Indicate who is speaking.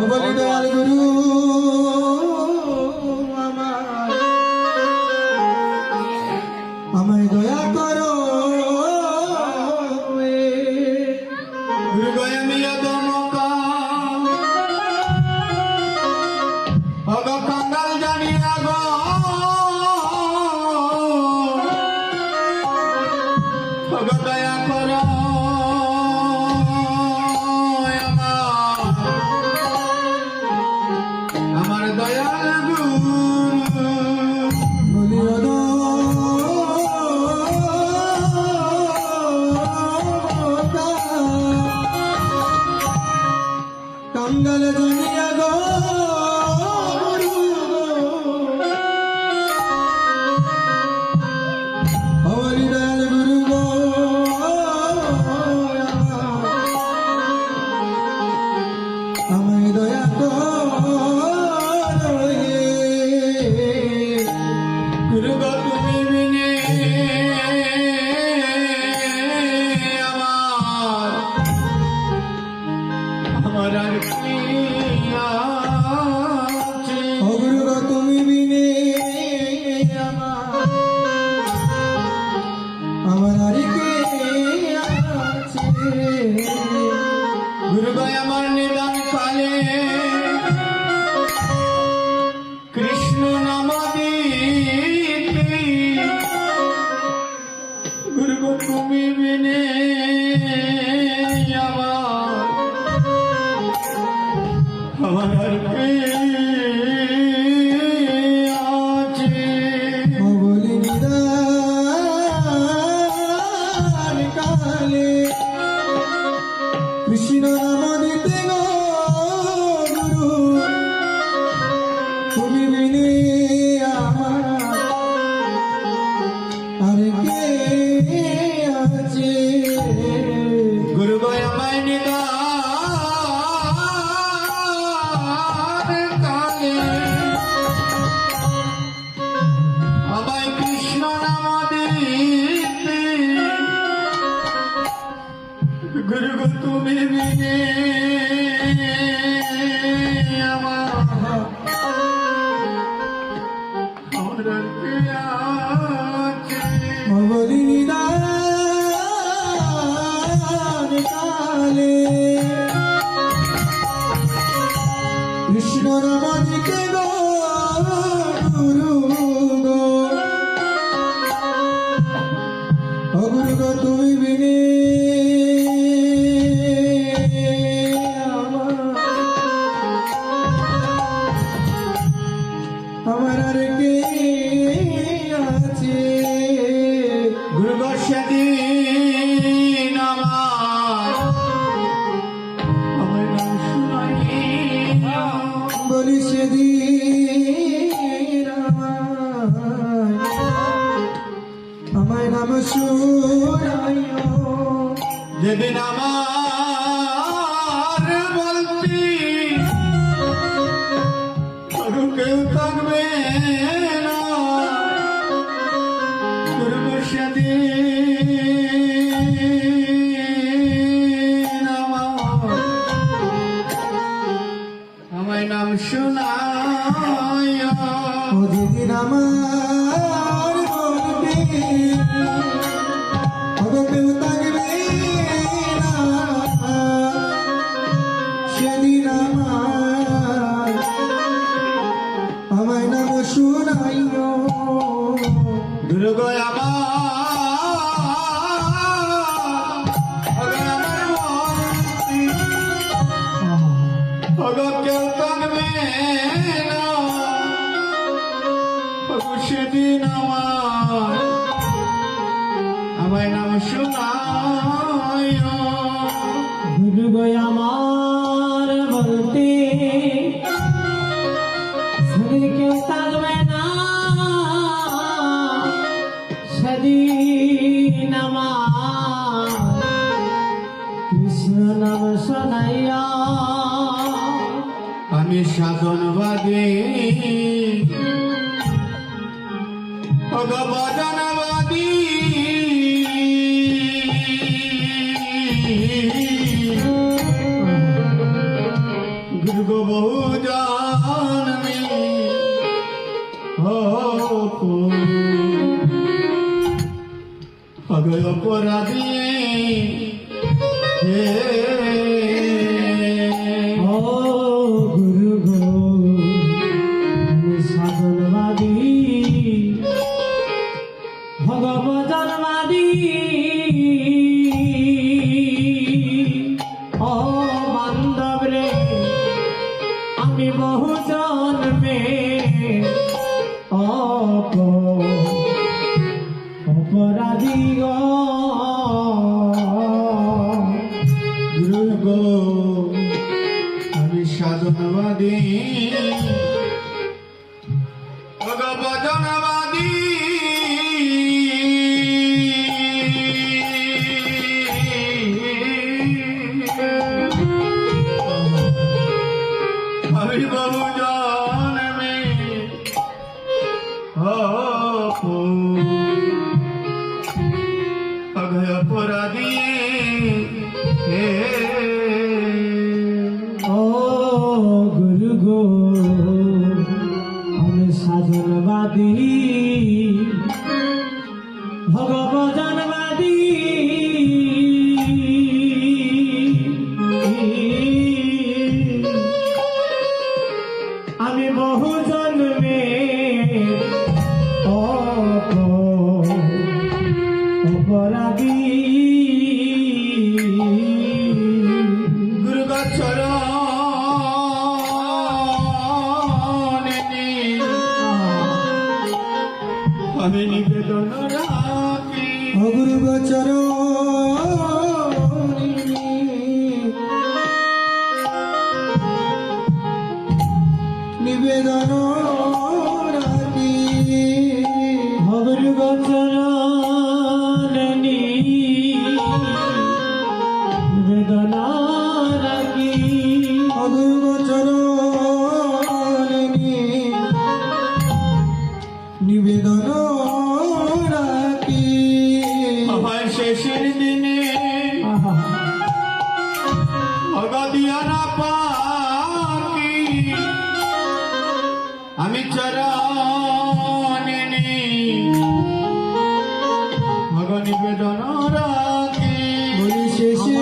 Speaker 1: അമ്പലിടാൽ ഗുരു কাঙ্গাল
Speaker 2: দুনিয়া গো।
Speaker 1: করার অগ্রগ তুমি বিনে আমার
Speaker 2: আরিকে গুরুবাই আমার
Speaker 1: নিদান কালে আমার oh you. সেদিন আমার। আমার নাম শোনায়
Speaker 2: ভুলবো আমার
Speaker 3: বলতে। কেউ থাকবে না। সেদিন আমার কৃষ্ণ নাম শোনাইয়া
Speaker 1: আমি সাধনবাদী ভগবদনবাদী। গুরু বহু জন্মে অপরাধী। হে
Speaker 3: Yeah. শেষের দিনে অগদিয়ানা পাখি আমি
Speaker 1: চরণে
Speaker 3: ভগনি বেদন রাখি।
Speaker 1: শেষে